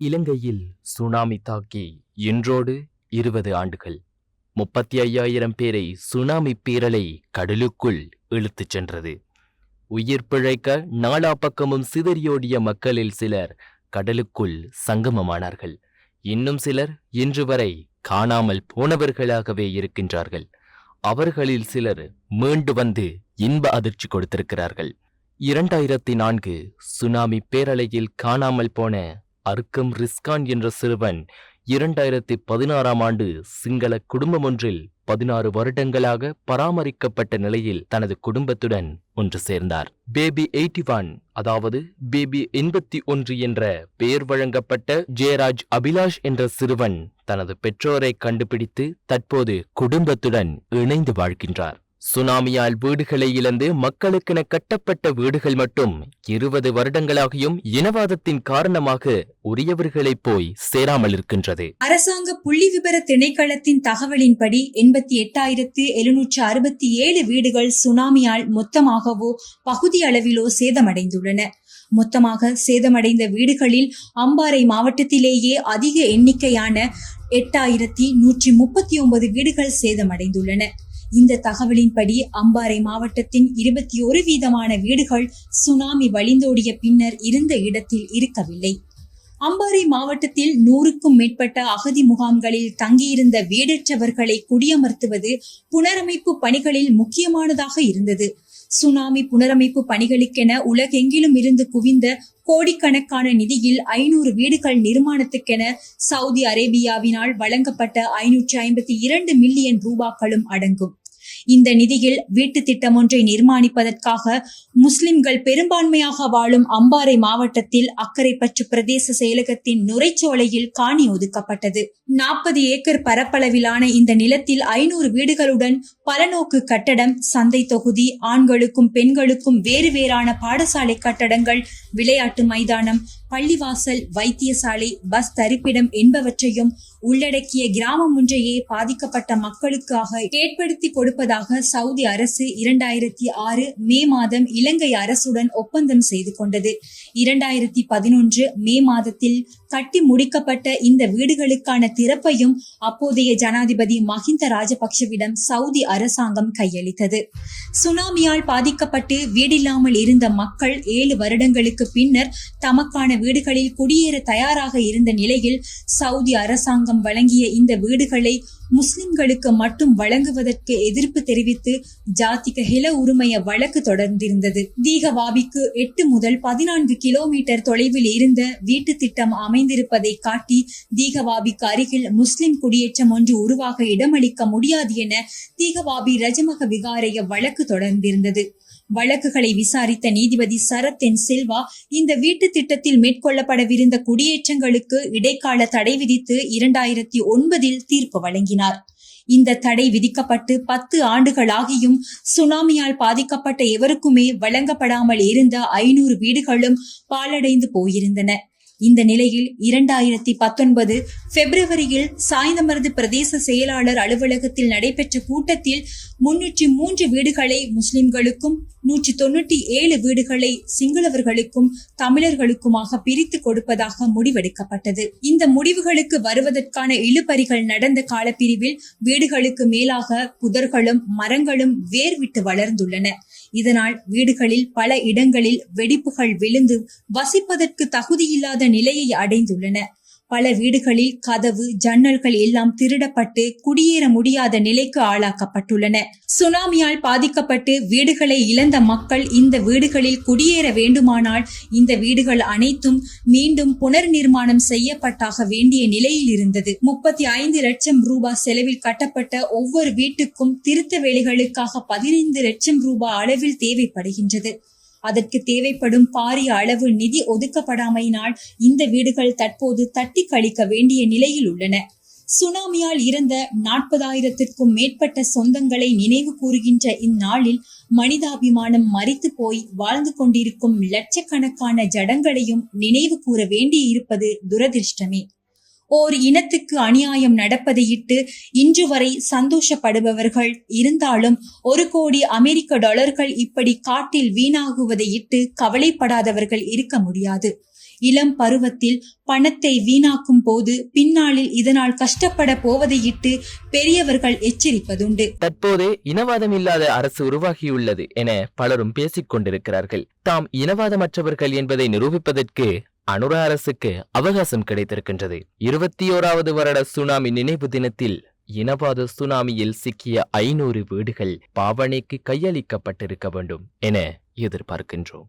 இலங்கையில் சுனாமி தாக்கி இன்றோடு இருபது ஆண்டுகள். முப்பத்தி ஐயாயிரம் பேரை சுனாமி பேரலை கடலுக்குள் இழுத்துச் சென்றது. உயிர் பிழைக்க நாலா பக்கமும் சிதறியோடிய மக்களில் சிலர் கடலுக்குள் சங்கமமானார்கள். இன்னும் சிலர் இன்று வரை காணாமல் போனவர்களாகவே இருக்கின்றார்கள். அவர்களில் சிலர் மீண்டு வந்து இன்ப அதிர்ச்சி கொடுத்திருக்கிறார்கள். இரண்டாயிரத்தி நான்கு சுனாமி பேரலையில் காணாமல் போன அர்க்கம் ரிஸ்கான் என்ற சிறுவன் இரண்டாயிரத்தி பதினாறாம் ஆண்டு சிங்கள குடும்பம் ஒன்றில் பதினாறு வருடங்களாக பராமரிக்கப்பட்ட நிலையில் தனது குடும்பத்துடன் ஒன்று சேர்ந்தார். பேபி எயிட்டி ஒன் அதாவது பேபி எண்பத்தி ஒன்று என்ற பெயர் வழங்கப்பட்ட ஜெயராஜ் அபிலாஷ் என்ற சிறுவன் தனது பெற்றோரை கண்டுபிடித்து தற்போது குடும்பத்துடன் இணைந்து வாழ்கின்றார். சுனாமியால் வீடுகளை இழந்து மக்களுக்கென கட்டப்பட்ட வீடுகள் மட்டும் இருபது வருடங்களாகியும் இனவாதத்தின் காரணமாக உரியவர்களை போய் சேராமல் இருக்கின்றது. அரசாங்க புள்ளி விபர திணைக்களத்தின் தகவலின்படி எண்பத்தி எட்டாயிரத்து எழுநூற்று அறுபத்தி ஏழு வீடுகள் சுனாமியால் மொத்தமாகவோ பகுதி அளவிலோ சேதமடைந்துள்ளன. மொத்தமாக சேதமடைந்த வீடுகளில் அம்பாறை மாவட்டத்திலேயே அதிக எண்ணிக்கையான எட்டாயிரத்தி நூற்றி முப்பத்தி ஒன்பது வீடுகள் சேதமடைந்துள்ளன. இந்த தகவலின்படி அம்பாறை மாவட்டத்தின் இருபத்தி ஒரு வீதமான வீடுகள் சுனாமி வழிந்தோடிய பின்னர் இருந்த இடத்தில் இருக்கவில்லை. அம்பாறை மாவட்டத்தில் நூறுக்கும் மேற்பட்ட அகதி முகாம்களில் தங்கியிருந்த வீடற்றவர்களை குடியமர்த்துவது புனரமைப்பு பணிகளில் முக்கியமானதாக இருந்தது. சுனாமி புனரமைப்பு பணிகளுக்கென உலகெங்கிலும் இருந்து குவிந்த கோடிக்கணக்கான நிதியில் ஐநூறு வீடுகள் நிர்மாணத்துக்கென சவுதி அரேபியாவினால் வழங்கப்பட்ட ஐநூற்றி ஐம்பத்தி இரண்டு மில்லியன் ரூபாக்களும் அடங்கும். இந்த நிதியில் வீட்டு திட்டம் ஒன்றை நிர்மாணிப்பதற்காக முஸ்லிம்கள் பெரும்பான்மையாக வாழும் அம்பாறை மாவட்டத்தில் அக்கரைப்பற்று பிரதேச செயலகத்தின் நுரைச்சோலையில் காணி ஒதுக்கப்பட்டது. நாற்பது ஏக்கர் பரப்பளவிலான இந்த நிலத்தில் ஐநூறு வீடுகளுடன் பலநோக்கு கட்டடம் சந்தை தொகுதி ஆண்களுக்கும் பெண்களுக்கும் வேறு வேறான பாடசாலை கட்டடங்கள் விளையாட்டு மைதானம் பள்ளிவாசல் வைத்தியசாலை பஸ் தரிப்பிடம் என்பவற்றையும் உள்ளடக்கிய கிராமம் ஒன்றையே பாதிக்கப்பட்ட மக்களுக்காக ஏற்படுத்தி கொடுப்பதாக சவுதி அரசு இரண்டாயிரத்தி ஆறு மே மாதம் இலங்கை அரசுடன் ஒப்பந்தம் செய்து கொண்டது. இரண்டாயிரத்தி பதினொன்று மே மாதத்தில் கட்டி முடிக்கப்பட்ட இந்த வீடுகளுக்கான திறப்பையும் அப்போதைய ஜனாதிபதி மஹிந்த ராஜபக்ஷவிடம் சவுதி அரசாங்கம் கையளித்தது. சுனாமியால் பாதிக்கப்பட்டு வீடில்லாமல் இருந்த மக்கள் ஏழு வருடங்களுக்கு பின்னர் தமக்கான வீடுகளில் குடியேற தயாராக இருந்த நிலையில் சவுதி அரசாங்கம் வழங்கிய இந்த வீடுகளை முஸ்லிம்களுக்கு மட்டும் வழங்குவதற்கு எதிர்ப்பு தெரிவித்து ஜாத்திக ஹில உரிமைய வழக்கு தொடர்ந்திருந்தது. தீகவாபிக்கு எட்டு முதல் பதினான்கு கிலோமீட்டர் தொலைவில் இருந்த வீட்டு திட்டம் அமைந்திருப்பதை காட்டி தீகவாபிக்கு அருகில் முஸ்லிம் குடியேற்றம் ஒன்று உருவாக இடமளிக்க முடியாது என தீகவாபி ரஜமக விகாரைய வழக்கு தொடர்ந்திருந்தது. வழக்குகளை விசாரித்த நீதிபதி சரத் என் சில்வா இந்த வீட்டு திட்டத்தில் மேற்கொள்ளப்படவிருந்த குடியேற்றங்களுக்கு இடைக்கால தடை விதித்து இரண்டாயிரத்தி ஒன்பதில் தீர்ப்பு வழங்கினார். இந்த தடை விதிக்கப்பட்டு பத்து ஆண்டுகளாகியும் சுனாமியால் பாதிக்கப்பட்ட எவருக்குமே வழங்கப்படாமல் இருந்த ஐநூறு வீடுகளும் பாலடைந்து போயிருந்தன. இந்த நிலையில் இரண்டாயிரத்தி பத்தொன்பது பிப்ரவரியில் சாய்ந்தமருது பிரதேச செயலாளர் அலுவலகத்தில் நடைபெற்ற கூட்டத்தில் முன்னூற்றி மூன்று வீடுகளை முஸ்லிம்களுக்கும் நூற்றி தொண்ணூற்றி ஏழு வீடுகளை சிங்களவர்களுக்கும் தமிழர்களுக்குமாக பிரித்து கொடுப்பதாக முடிவெடுக்கப்பட்டது. இந்த முடிவுகளுக்கு வருவதற்கான இழுபறிகள் நடந்த காலப்பிரிவில் வீடுகளுக்கு மேலாக புதர்களும் மரங்களும் வேர் விட்டு வளர்ந்துள்ளன. இதனால் வீடுகளில் பல இடங்களில் வெடிப்புகள் விழுந்து வசிப்பதற்கு தகுதியில்லாத நிலையை அடைந்துள்ளன. பல வீடுகளில் கதவு ஜன்னல்கள் எல்லாம் திருடப்பட்டு குடியேற முடியாத நிலைக்கு ஆளாக்கப்பட்டுள்ளன. சுனாமியால் பாதிக்கப்பட்டு வீடுகளை இழந்த மக்கள் இந்த வீடுகளில் குடியேற வேண்டுமானால் இந்த வீடுகள் அனைத்தும் மீண்டும் புனர் நிர்மாணம் செய்யப்பட்டாக வேண்டிய நிலையில் இருந்தது. முப்பத்தி ஐந்து லட்சம் ரூபாய் செலவில் கட்டப்பட்ட ஒவ்வொரு வீட்டுக்கும் திருத்த வேலைகளுக்காக பதினைந்து லட்சம் ரூபாய் அளவில் தேவைப்படுகின்றது. அதற்கு தேவைப்படும் பாரிய அளவு நிதி ஒதுக்கப்படாமையினால் இந்த வீடுகள் தற்போது தட்டி கழிக்க வேண்டிய நிலையில் உள்ளன. சுனாமியால் இறந்த நாற்பதாயிரத்திற்கும் மேற்பட்ட சொந்தங்களை நினைவு கூறுகின்ற இந்நாளில் மனிதாபிமானம் மறித்து போய் வாழ்ந்து கொண்டிருக்கும் லட்சக்கணக்கான ஜடங்களையும் நினைவு கூற வேண்டியிருப்பது துரதிர்ஷ்டமே. ஓர் இனத்துக்கு அநியாயம் நடப்பதையிட்டு இன்று வரை சந்தோஷப்படுபவர்கள் இருந்தாலும் ஒரு கோடி அமெரிக்க டாலர்கள் இப்படி காட்டில் வீணாகுவதையிட்டு கவலைப்படாதவர்கள் இருக்க முடியாது. இளம் பருவத்தில் பணத்தை வீணாக்கும் போது பின்னாளில் இதனால் கஷ்டப்பட போவதையிட்டு பெரியவர்கள் எச்சரிப்பதுண்டு. தற்போது இனவாதம் இல்லாத அரசு உருவாகியுள்ளது என பலரும் பேசிக் கொண்டிருக்கிறார்கள் தாம் இனவாதமற்றவர்கள் என்பதை நிரூபிப்பதற்கு அனுரா அரசுக்கு அவகாசம் கிடைத்திருக்கின்றது. இருபத்தி ஓராவது வருட சுனாமி நினைவு தினத்தில் இனவாத சுனாமியில் சிக்கிய ஐநூறு வீடுகள் பாவனைக்கு கையளிக்கப்பட்டிருக்க வேண்டும் என எதிர்பார்க்கின்றோம்.